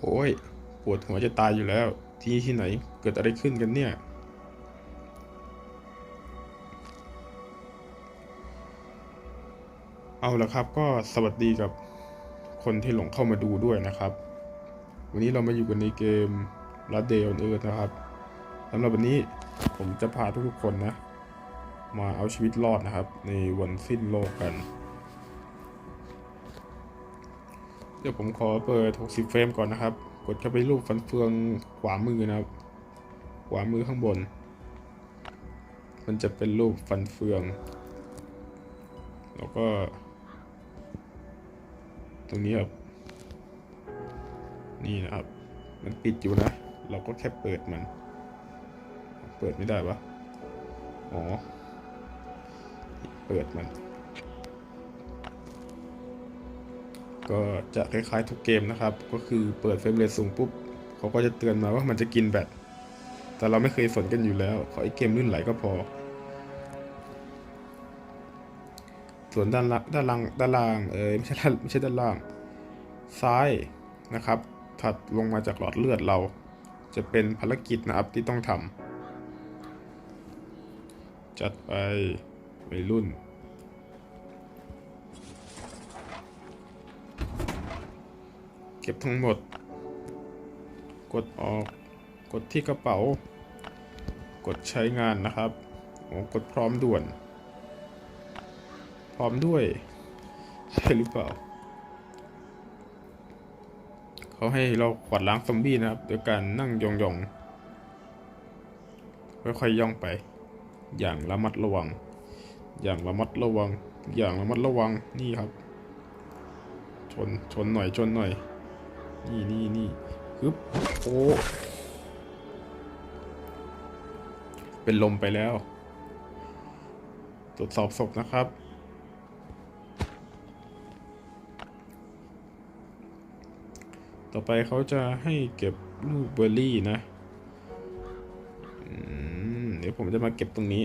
โอ้ยปวดหัวจะตายอยู่แล้ว ที่ที่ไหนเกิดอะไรขึ้นกันเนี่ย เอาละครับก็สวัสดีกับคนที่หลงเข้ามาดูด้วยนะครับ วันนี้เรามาอยู่กันในเกม r a d d a y on Earth นะครับสำหรับวันนี้ผมจะพาทุกๆคนนะ มาเอาชีวิตรอดนะครับ ในวันสิ้นโลกกัน ดี๋ยวผมขอเปิด 60 เฟรมก่อนนะครับ กดเข้าไปรูปฟันเฟืองขวามือนะครับ ขวามือข้างบน มันจะเป็นรูปฟันเฟือง แล้วก็ ตรงนี้ครับ นี่นะครับ มันปิดอยู่นะ เราก็แค่เปิดมัน เปิดไม่ได้ปะอ๋อ เปิดมัน ก็จะคล้ายๆทุกเกมนะครับ ก็คือเปิดเฟรมเรทสูงปุ๊บเขาก็จะเตือนมาว่ามันจะกินแบตแต่เราไม่เคยสนกันอยู่แล้ว ขอไอ้เกมลื่นไหลก็พอ ส่วนด้านละด้านล่างด้านล่างเอยไม่ใช่ด้านไม่ใช่ด้านล่าง ซ้ายนะครับ ถัดลงมาจากหลอดเลือดเรา จะเป็นภารกิจนะครับที่ต้องทำจัดไปวัยรุ่น ก็บทั้งหมด กดออก กดที่กระเป๋า กดใช้งานนะครับโอ้กดพร้อมด่วน พร้อมด้วย ใช่หรือเปล่า เขาให้เราขวัดล้างซอมบี้นะครับโดยการนั่งยองๆ ค่อยๆย่องไป อย่างระมัดระวัง อย่างระมัดระวัง อย่างระมัดระวัง นี่ครับ ชน ชนหน่อย ชนหน่อย นี่นี่นี่ฮึบโอ้เป็นลมไปแล้ว ตรวจสอบศพนะครับ ต่อไปเขาจะให้เก็บลูกเบอร์รี่นะเดี๋ยวผมจะมาเก็บตรงนี้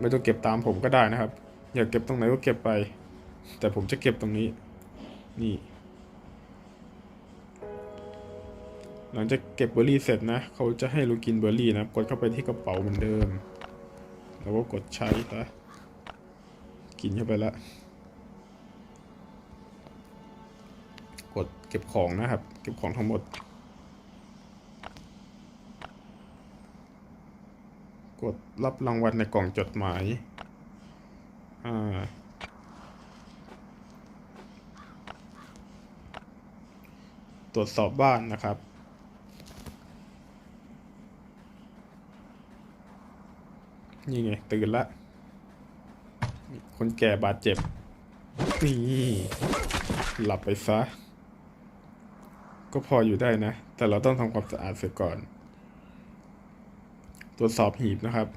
ไม่ต้องเก็บตามผมก็ได้นะครับ อยากเก็บตรงไหนก็เก็บไป แต่ผมจะเก็บตรงนี้ นี่ หลังจากเก็บเบอร์รี่เสร็จนะ เขาจะให้เรากินเบอร์รี่นะ กดเข้าไปที่กระเป๋าเหมือนเดิม แล้วก็กดใช้ซะกินเข้าไปละ กดเก็บของนะครับ เก็บของทั้งหมด กดรับรางวัลในกล่องจดหมาย อ่าตรวจสอบบ้านนะครับ นี่ไง ตื่นละ คนแก่บาดเจ็บ นี่ หลับไปซะ ก็พออยู่ได้นะ แต่เราต้องทำความสะอาดเสียก่อน ตรวจสอบหีบนะครับ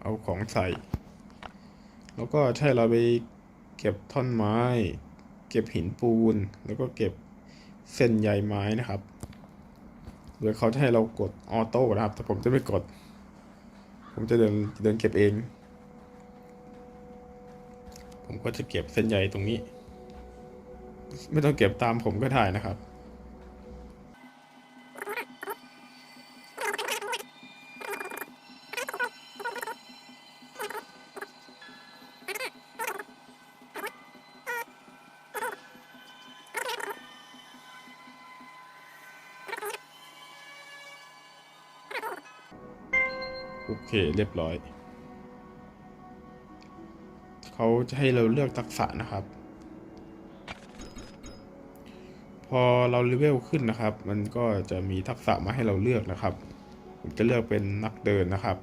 เอาของใส่ แล้วก็ใช่เราไปเก็บท่อนไม้ เก็บหินปูน แล้วก็เก็บเส้นใยไม้นะครับโดยเขาจะให้เรากดออโต้นะครับ แต่ผมจะไม่กด ผมจะเดินเดินเก็บเอง ผมก็จะเก็บเส้นใยตรงนี้ ไม่ต้องเก็บตามผมก็ได้นะครับ เคเรียบร้อย เขาจะให้เราเลือกทักษะนะครับ พอเราเลเวลขึ้นนะครับ มันก็จะมีทักษะมาให้เราเลือกนะครับ ผมจะเลือกเป็นนักเดินนะครับ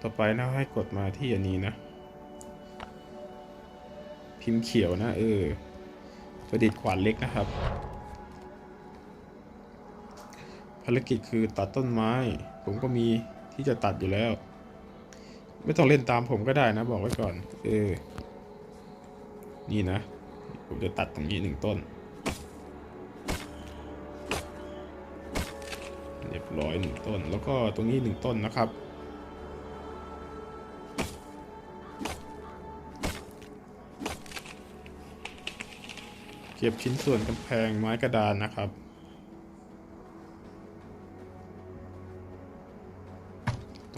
ต่อไปนะให้กดมาที่อันนี้นะ พิมพ์เขียวนะเออประดิษฐ์ขวานเล็กนะครับ ภารกิจคือตัดต้นไม้ ผมก็มีที่จะตัดอยู่แล้ว ไม่ต้องเล่นตามผมก็ได้นะบอกไว้ก่อน เออ นี่นะ ผมจะตัดตรงนี้หนึ่งต้น เรียบร้อยหนึ่งต้น แล้วก็ตรงนี้หนึ่งต้นนะครับเก็บชิ้นส่วนกำแพงไม้กระดานนะครับ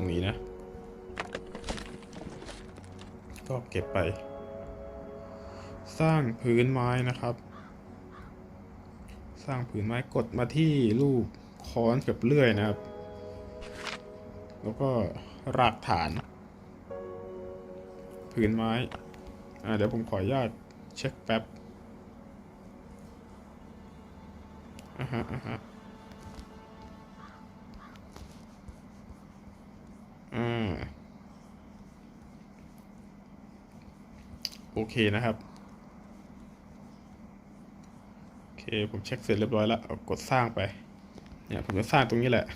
รงนี้นะ ก็เก็บไป สร้างพื้นไม้นะครับ สร้างผืนไม้กดมาที่รูปค้อนกับเลื่อยนะครับ แล้วก็รากฐานผืนไม้ อ่าเดี๋ยวผมขออนุญาตเช็คแป๊บอ่าฮะอ่าฮะ เคนะครับโอเคผมเช็คเสร็จเรียบร้อยแล้วกดสร้างไปเนี่ยผมจะสร้างตรงนี้แหละ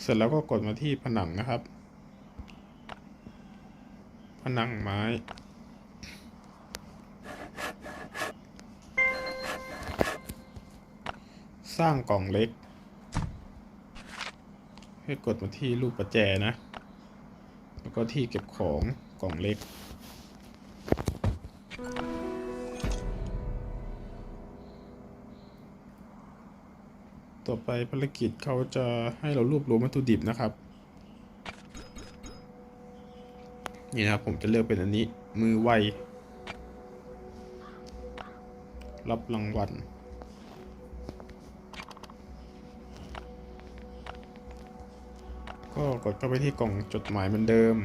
เสร็จแล้วก็กดมาที่ผนังนะครับ ผนังไม้ สร้างกล่องเล็ก ให้กดมาที่รูปประแจนะ แล้วก็ที่เก็บของกล่องเล็ก ต่อไปภารกิจเขาจะให้เรารวบรวมวัตถุดิบนะครับ นี่นะครับผมจะเลือกเป็นอันนี้มือไว รับรางวัล ก็กดเข้าไปที่กล่องจดหมายเหมือนเดิม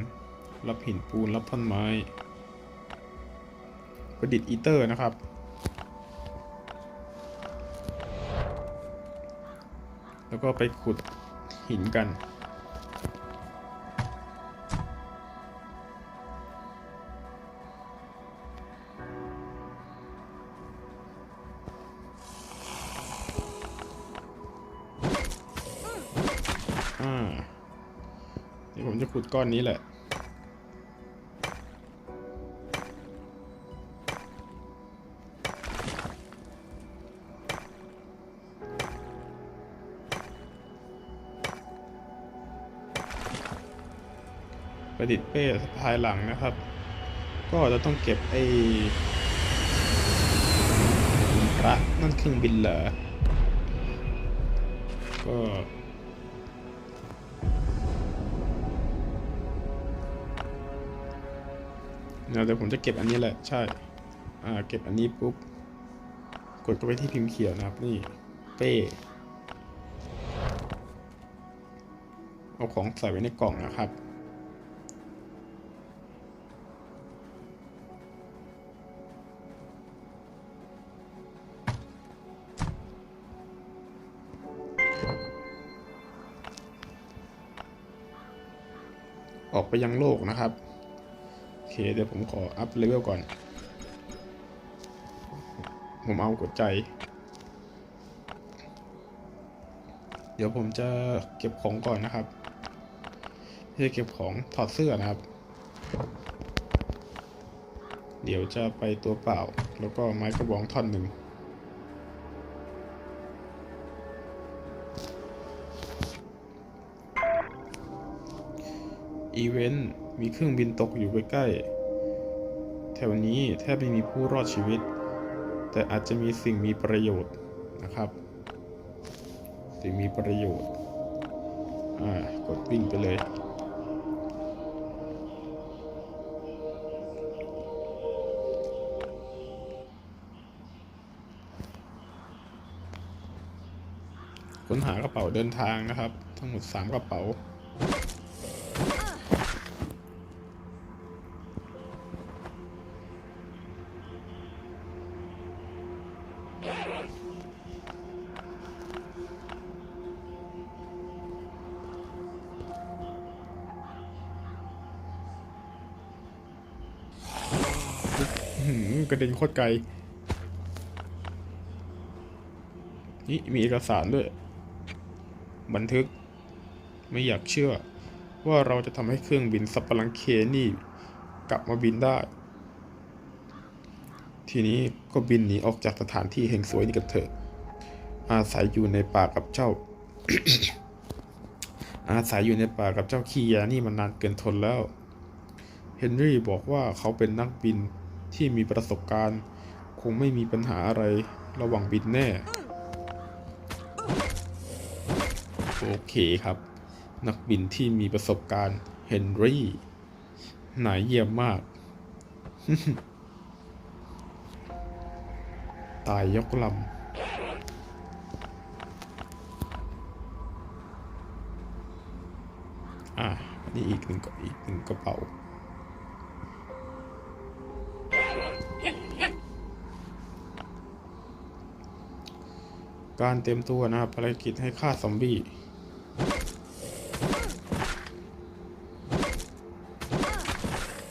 รับหินปูน รับท่อนไม้ประดิษฐ์อีเตอร์นะครับ แล้วก็ไปขุดหินกัน ขุดก้อนนี้แหละ ประดิษฐ์เป้สะพายหลังนะครับ ก็จะต้องเก็บไอ้พระนั่นเครื่องบินเหรอก็ เดี๋ยวผมจะเก็บอันนี้แหละ ใช่ อ่า เก็บอันนี้ปุ๊บ กดเข้าไปที่พิมพ์เขียวนะครับ นี่ เป้ เอาของใส่ไว้ในกล่องนะครับออกไปยังโลกนะครับ เคเดี๋ยวผมขออัพเลเวลก่อน ผมเอากดใจ เดี๋ยวผมจะเก็บของก่อนนะครับจะเก็บของถอดเสื้อนะครับ เดี๋ยวจะไปตัวเปล่า แล้วก็ไม้กระบองท่อนหนึ่งอีเวนต์ มีเครื่องบินตกอยู่ใกล้ๆแถวนี้แทบไม่มีผู้รอดชีวิต แต่อาจจะมีสิ่งมีประโยชน์นะครับ สิ่งมีประโยชน์ อ่ากดวิ่งไปเลยค้นหากระเป๋าเดินทางนะครับ ทั้งหมด 3 กระเป๋า กระเด็นโคตรไกล นี่มีเอกสารด้วย บันทึก ไม่อยากเชื่อ ว่าเราจะทำให้เครื่องบินสับปะรังเคนี่ กลับมาบินได้ ทีนี้ก็บินหนีออกจากสถานที่แห่งสวยนี้กันเถอะ อาศัยอยู่ในป่ากับเจ้า อาศัยอยู่ในป่ากับเจ้าขี้ยานี่มันนานเกินทนแล้ว เฮนรี่บอกว่าเขาเป็นนักบิน ที่มีประสบการณ์ คงไม่มีปัญหาอะไรระหว่างบินแน่ โอเคครับ นักบินที่มีประสบการณ์เฮนรี่นายเยี่ยมมาก ตายยกลำอะนี่อีกหนึ่งก็อีกหนึ่งกระเป๋า การเตรียมตัวนะครับภารกิจให้ฆ่าซอมบี้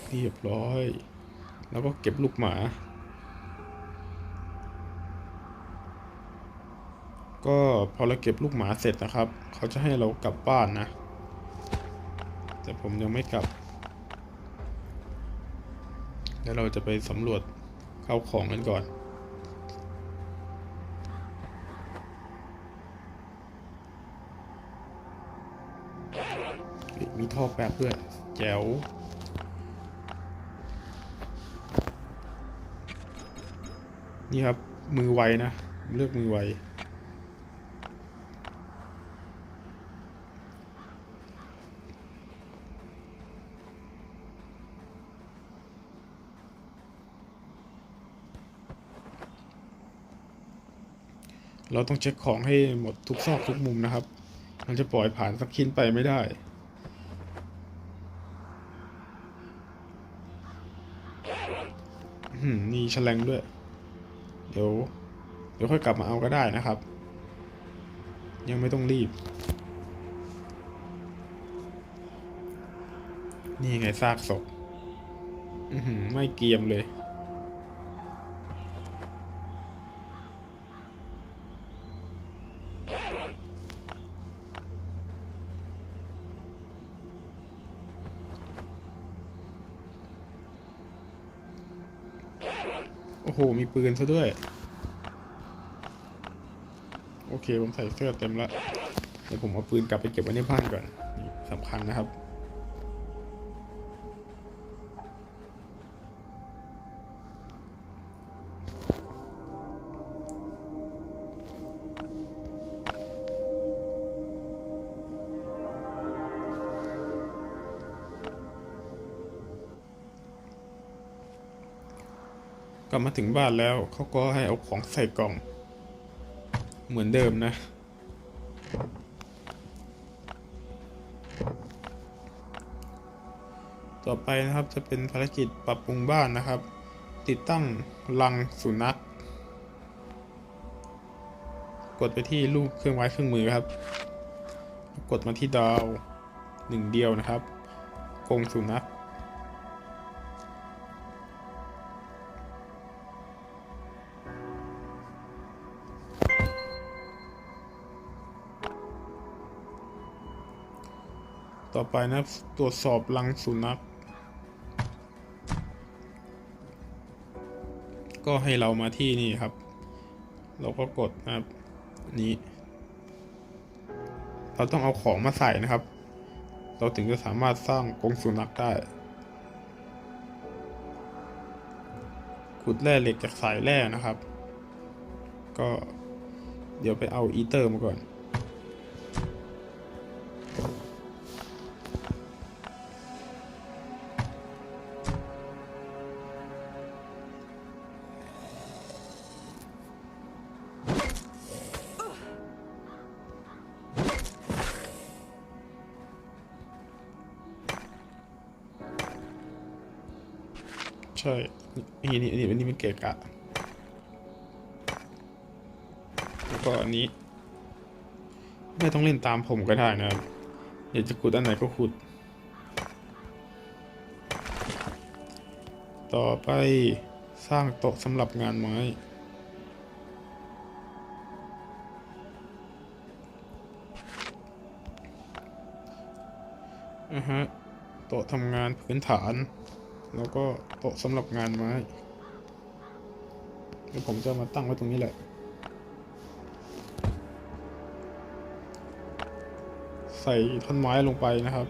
เรียบร้อย แล้วก็เก็บลูกหมา ก็พอเราเก็บลูกหมาเสร็จนะครับ เขาจะให้เรากลับบ้านนะ แต่ผมยังไม่กลับแล้วเราจะไปสำรวจเข้าของกันก่อน ท่อแป๊บด้วยแจ๋วนี่ครับ มือไวนะ เลือกมือไวเราต้องเช็คของให้หมดทุกซอกทุกมุมนะครับ มันจะปล่อยผ่านสักชิ้นไปไม่ได้ อื้อหือ มีฉลังด้วย เดี๋ยว เดี๋ยวค่อยกลับมาเอาก็ได้นะครับ ยังไม่ต้องรีบ นี่ไงซากศพไม่เกียมเลย โอ้โหมีปืนซะด้วย โอเคผมใส่เสื้อเต็มละเดี๋ยวผมเอาปืนกลับไปเก็บไว้ในบ้านก่อนสำคัญนะครับ บมาถึงบ้านแล้ว เขาก็ให้เอาของใส่กล่อง เหมือนเดิมนะ ต่อไปนะครับจะเป็นภารกิจปรับปรุงบ้านนะครับ ติดตั้งรังสุนัขกดไปที่รูปเครื่องไม้เครื่องมือครับ กดมาที่ดาวหนึ่งเดียวนะครับกรงสุนัข ต่อไปนะครับตรวจสอบรังสุนัข ก็ให้เรามาที่นี่ครับ เราก็กดนะครับนนี้ เราต้องเอาของมาใส่นะครับ เราถึงจะสามารถสร้างกรงสุนัขได้ขุดแร่เหล็กจากสายแร่นะครับ ก็เดี๋ยวไปเอาอีเตอร์มาก่อน ช่นี่นี่นี่อันนี้มันเกะกะแล้วก็อันนี้ ไม่ต้องเล่นตามผมก็ได้นะครับอยากจะขุดอันไหนก็ขุด ต่อไปสร้างโต๊ะสำหรับงานไม้อะฮะโต๊ะทำงานพื้นฐาน แล้วก็โต๊ะสำหรับงานไม้เดี๋ยวผมจะมาตั้งไว้ตรงนี้แหละ ใส่ท่อนไม้ลงไปนะครับ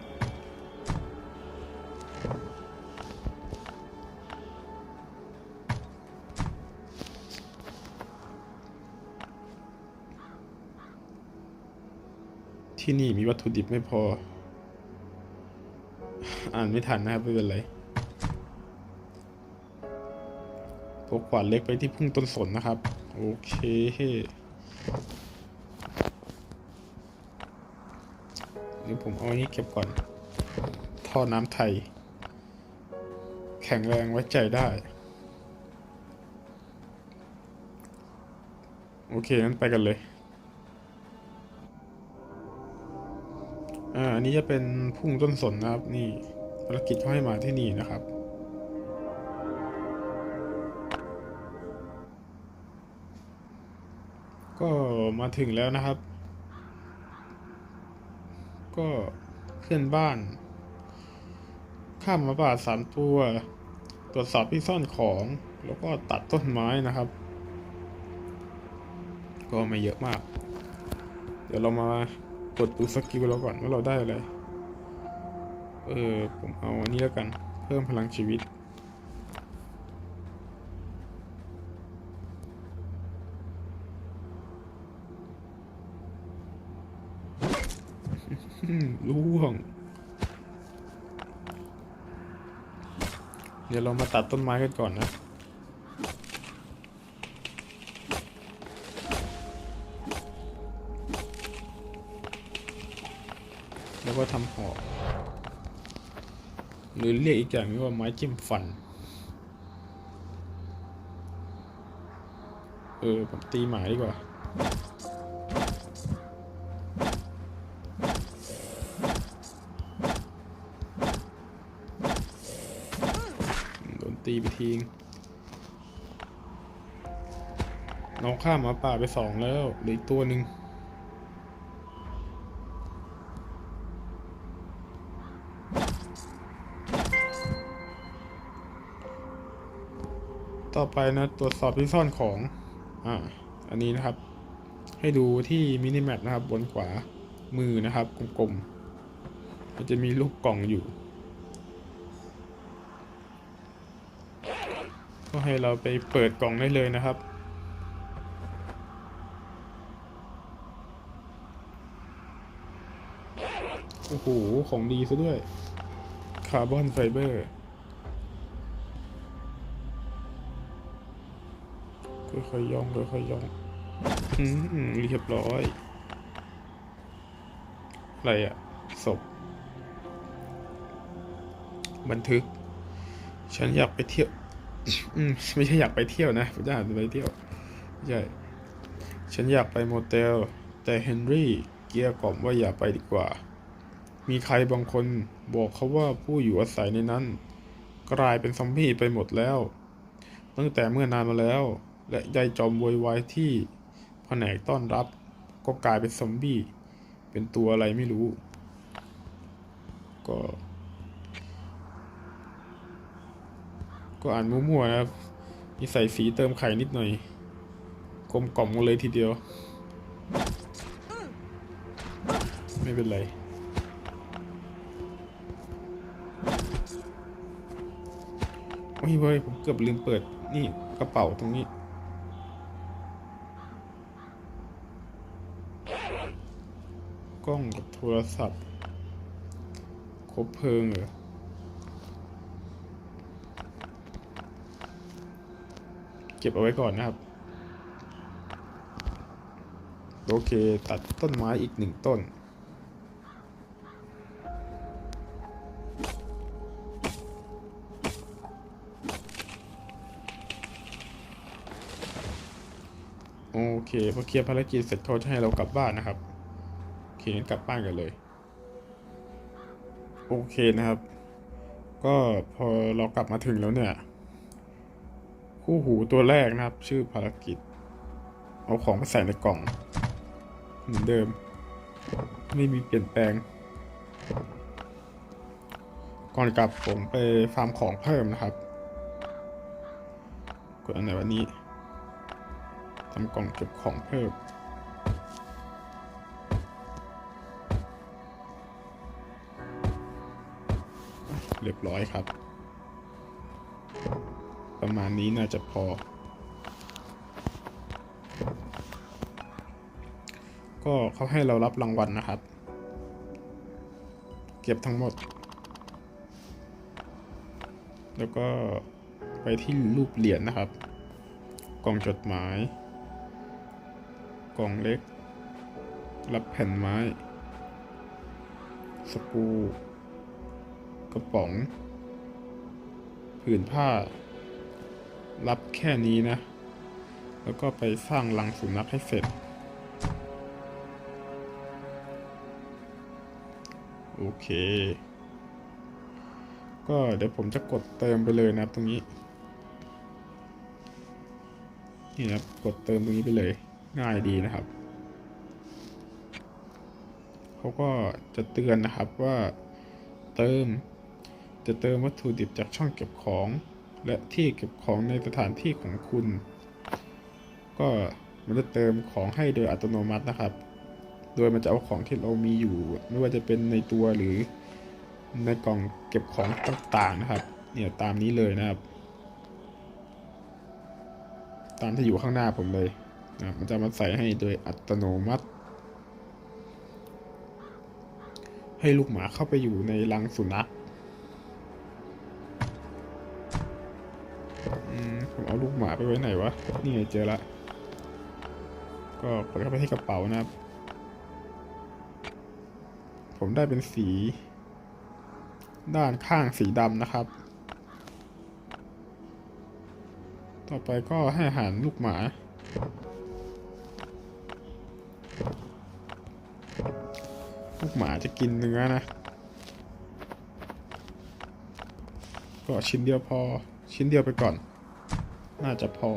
ที่นี่มีวัตถุดิบไม่พอ อ่านไม่ทันนะครับไม่เป็นไร พกขวานเล็กไปที่พุ่งต้นสนนะครับ โอเค เดี๋ยวผมเอาอันนี้เก็บก่อน ท่อน้ำไทย แข็งแรงไว้ใจได้ โอเคงั้นไปกันเลย อ่า อันนี้จะเป็นพุ่งต้นสนนะครับ นี่ภารกิจเขาให้มาที่นี่นะครับ ก็มาถึงแล้วนะครับ ก็เพื่อนบ้าน ข้ามมาบาสามตัว ตรวจสอบที่ซ่อนของ แล้วก็ตัดต้นไม้นะครับ ก็ไม่เยอะมาก เดี๋ยวเรามากดดูสกิลเราก่อนว่าเราได้อะไร เออผมเอาอันนี้แล้วกัน เพิ่มพลังชีวิต อืมล่วง เดี๋ยวเรามาตัดต้นไม้กันก่อนนะแล้วก็ทำหอกหรือเรียกอีกอย่างนึงว่าไม้จิ้มฟัน เออผมตีหมาดีกว่า น้องข้ามหมาป่าไปสองแล้วเหลืออีกตัวหนึ่งต่อไปนะตรวจสอบที่ซ่อนของ อ่า อันนี้นะครับ ให้ดูที่มินิแมปนะครับ บนขวามือนะครับ กลมๆ มันจะมีลูกกล่องอยู่ ก็ให้เราไปเปิดกล่องได้เลยนะครับ โอ้โห ของดีซะด้วย คาร์บอนไฟเบอร์ค่อยๆย่องค่อยๆย่อง อืมเรียบร้อย อะไรอะศพ บันทึก ฉันอยากไปเที่ยว อืม ไม่ใช่อยากไปเที่ยวนะผมจะอ่าไปเที่ยวไม่ใช่ ฉันอยากไปโมเตล แต่เฮนรี่เกลี้ยกล่อมว่าอย่าไปดีกว่า มีใครบางคนบอกเขาว่าผู้อยู่อาศัยในนั้น กลายเป็นซอมบี้ไปหมดแล้ว ตั้งแต่เมื่อนานมาแล้ว และยายจอมโวยวายที่แผนกต้อนรับ ก็กลายเป็นซอมบี้ เป็นตัวอะไรไม่รู้ ก็ ก็อ่านมั่วๆนะครับมีใส่สีเติมไข่นิดหน่อยกลมกล่อมกันเลยทีเดียว ไม่เป็นไร โอ้ยเว้ยผมเกือบลืมเปิดนี่กระเป๋าตรงนี้ กล้องกับโทรศัพท์ ครบเพลิงเหรอเก็บเอาไว้ก่อนนะครับ โอเค ตัดต้นไม้อีกหนึ่งต้น พอเคลียร์ภารกิจเสร็จเขาจะให้เรากลับบ้านนะครับโอเคงั้นกลับบ้านกันเลย โอเคนะครับ ก็พอเรากลับมาถึงแล้วเนี่ย คู่หูตัวแรกนะครับ ชื่อภารกิจ เอาของไปใส่ในกล่อง เหมือนเดิม ไม่มีเปลี่ยนแปลง ก่อนกลับผมไปฟาร์มของเพิ่มนะครับกดอันไหนวันนี้ำกล่องเก็บของเพิ่มเรียบร้อยครับ ประมาณนี้น่าจะพอ ก็เขาให้เรารับรางวัลนะครับ เก็บทั้งหมด แล้วก็ไปที่รูปเหรียญนะครับ กล่องจดหมาย กล่องเล็ก รับแผ่นไม้ สกู กระป๋อง ผืนผ้า รับแค่นี้นะ แล้วก็ไปสร้างรังสุนัขให้เสร็จ โอเค ก็เดี๋ยวผมจะกดเติมไปเลยนะครับตรงนี้นี่นะครับกดเติมตรงนี้ไปเลย ง่ายดีนะครับ เขาก็จะเตือนนะครับว่าเติม จะเติมวัตถุดิบจากช่องเก็บของ และที่เก็บของในสถานที่ของคุณ ก็มันจะเติมของให้โดยอัตโนมัตินะครับ โดยมันจะเอาของที่เรามีอยู่ ไม่ว่าจะเป็นในตัวหรือในกล่องเก็บของต่างๆนะครับ เนี่ยตามนี้เลยนะครับ ตามที่อยู่ข้างหน้าผมเลย มันจะมาใส่ให้โดยอัตโนมัติ ให้ลูกหมาเข้าไปอยู่ในรังสุนัขผมเอาลูกหมาไปไว้ไหนวะ นี่ไงเจอละ ก็กดเข้าไปที่กระเป๋านะครับ ผมได้เป็นสี ด้านข้างสีดำนะครับ ต่อไปก็ให้อาหารลูกหมา ลูกหมาจะกินเนื้อนะก็ชิ้นเดียวพอ ชิ้นเดียวไปก่อน น่าจะพอ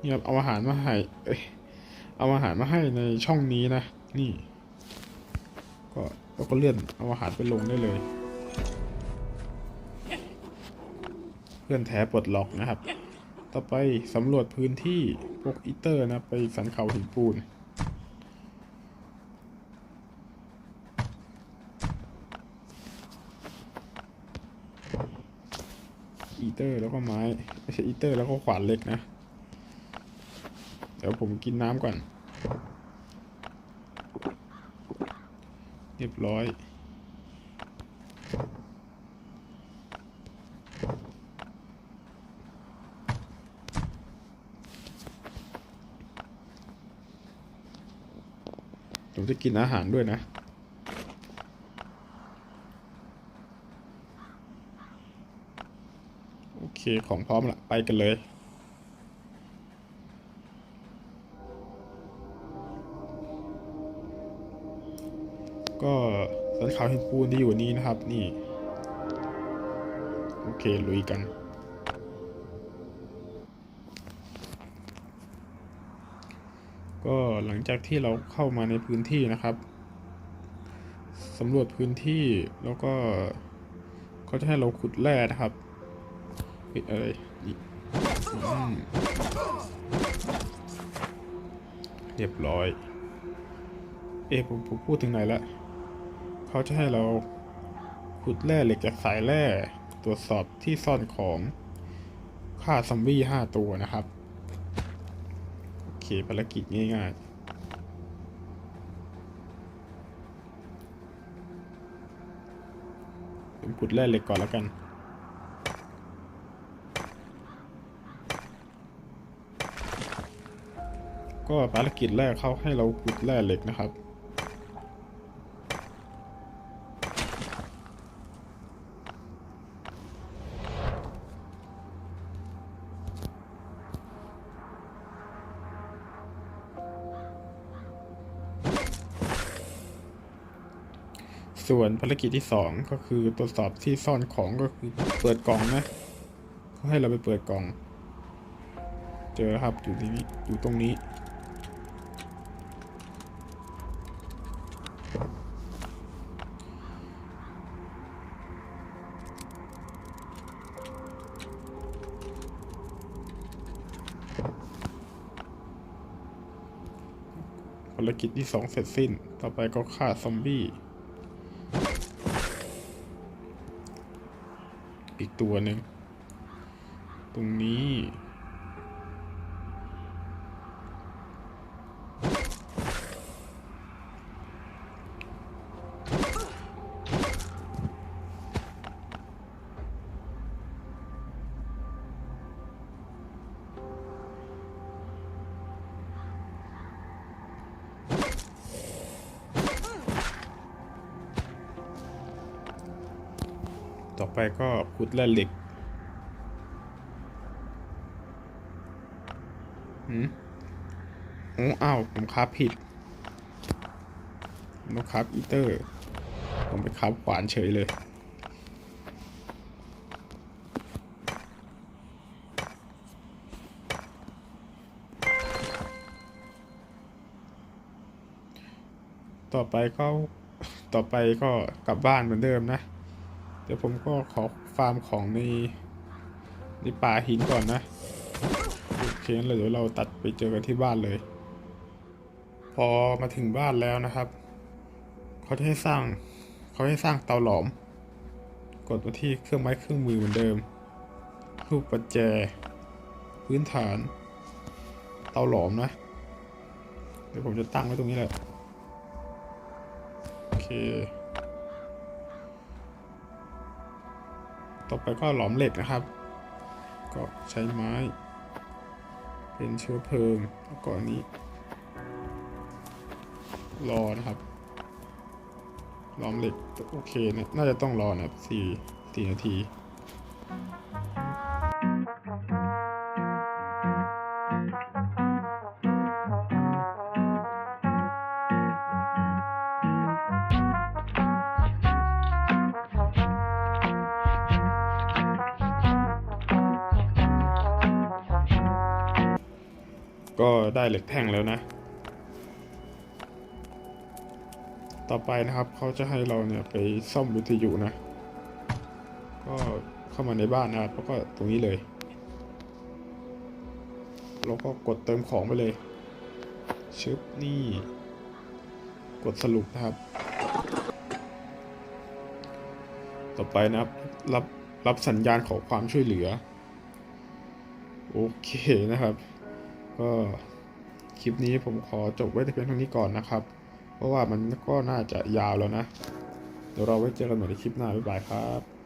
เนี่ยเอาอาหารมาให้ เอ้ย เอาอาหารมาให้ในช่องนี้นะ นี่ ก็แล้วก็เลื่อนเอาอาหารไปลงได้เลยเพื่อนแท้ปลดล็อกนะครับ ต่อไปสำรวจพื้นที่พวกอีเตอร์นะไปสันเขาหินปูน อีเตอร์แล้วก็ไม้ ไม่ใช่อีเตอร์แล้วก็ขวานเล็กนะ เดี๋ยวผมกินน้ำก่อน เรียบร้อย จะกินอาหารด้วยนะ โอเคของพร้อมละไปกันเลยก็สันเขาหินปูนที่อยู่นี้นะครับ นี่ โอเค ลุยกัน ก็หลังจากที่เราเข้ามาในพื้นที่นะครับสำรวจพื้นที่แล้วก็เขาจะให้เราขุดแร่นะครับเฮ้ยอะไรนี่อืมเรียบร้อย เอะผมผมพูดถึงไหนละเขาจะให้เราขุดแร่เหล็กจากสายแร่ตรวจสอบที่ซ่อนของฆ่าซอมบี้ห้าตัวนะครับ ภารกิจง่ายๆผมขุดแร่เหล็กก่อนแล้วกันก็ภารกิจแรกเขาให้เราขุดแร่เหล็กนะครับ ส่วนภารกิจที่สองก็คือตรวจสอบที่ซ่อนของก็คือเปิดกล่องนะเขาให้เราไปเปิดกล่อง เจอครับอยู่ที่นี่อยู่ตรงนี้ ภารกิจที่สองเสร็จสิ้น ต่อไปก็ฆ่าซอมบี้ ตัวหนึ่งตรงนี้ ไปก็ขุดแร่เหล็กหืมโอ้อ้าวผมคราฟผิดผมคราฟอีเตอร์ ผมไปคราฟขวานเฉยเลยต่อไปก็ต่อไปก็กลับบ้านเหมือนเดิมนะ ดี๋ยวผมก็ขอฟาร์มของในในป่าหินก่อนนะโอเคงั้นเลยเดี๋ยวเราตัดไปเจอกันที่บ้านเลย พอมาถึงบ้านแล้วนะครับเขาจะให้สร้างเขาให้สร้างเตาหลอม กดมาที่เครื่องไม้เครื่องมือเหมือนเดิมรูปประแจ พื้นฐาน เตาหลอมนะ เดี๋ยวผมจะตั้งไว้ตรงนี้แหละโอเค ต่อไปก็หลอมเหล็กนะครับ ก็ใช้ไม้ เป็นเชื้อเพลิงแล้วก็อันนี้ รอนะครับหลอมเหล็กโอเคนะน่าจะต้องรอนะครับสี่สี่นาที ก็ได้เหล็กแท่งแล้วนะ ต่อไปนะครับเขาจะให้เราเนี่ยไปซ่อมวิทยุนะ ก็เข้ามาในบ้านนะครับแล้วก็ตรงนี้เลยเราก็กดเติมของไปเลย ชึบนี่ กดสรุปนะครับ ต่อไปนะครับรับรับสัญญาณขอความช่วยเหลือ โอเคนะครับ ก็คลิปนี้ผมขอจบไว้แต่เพียงเท่านี้ก่อนนะครับ เพราะว่ามันก็น่าจะยาวแล้วนะ เดี๋ยวเราไว้เจอกันใหม่ในคลิปหน้า บ๊ายบายครับ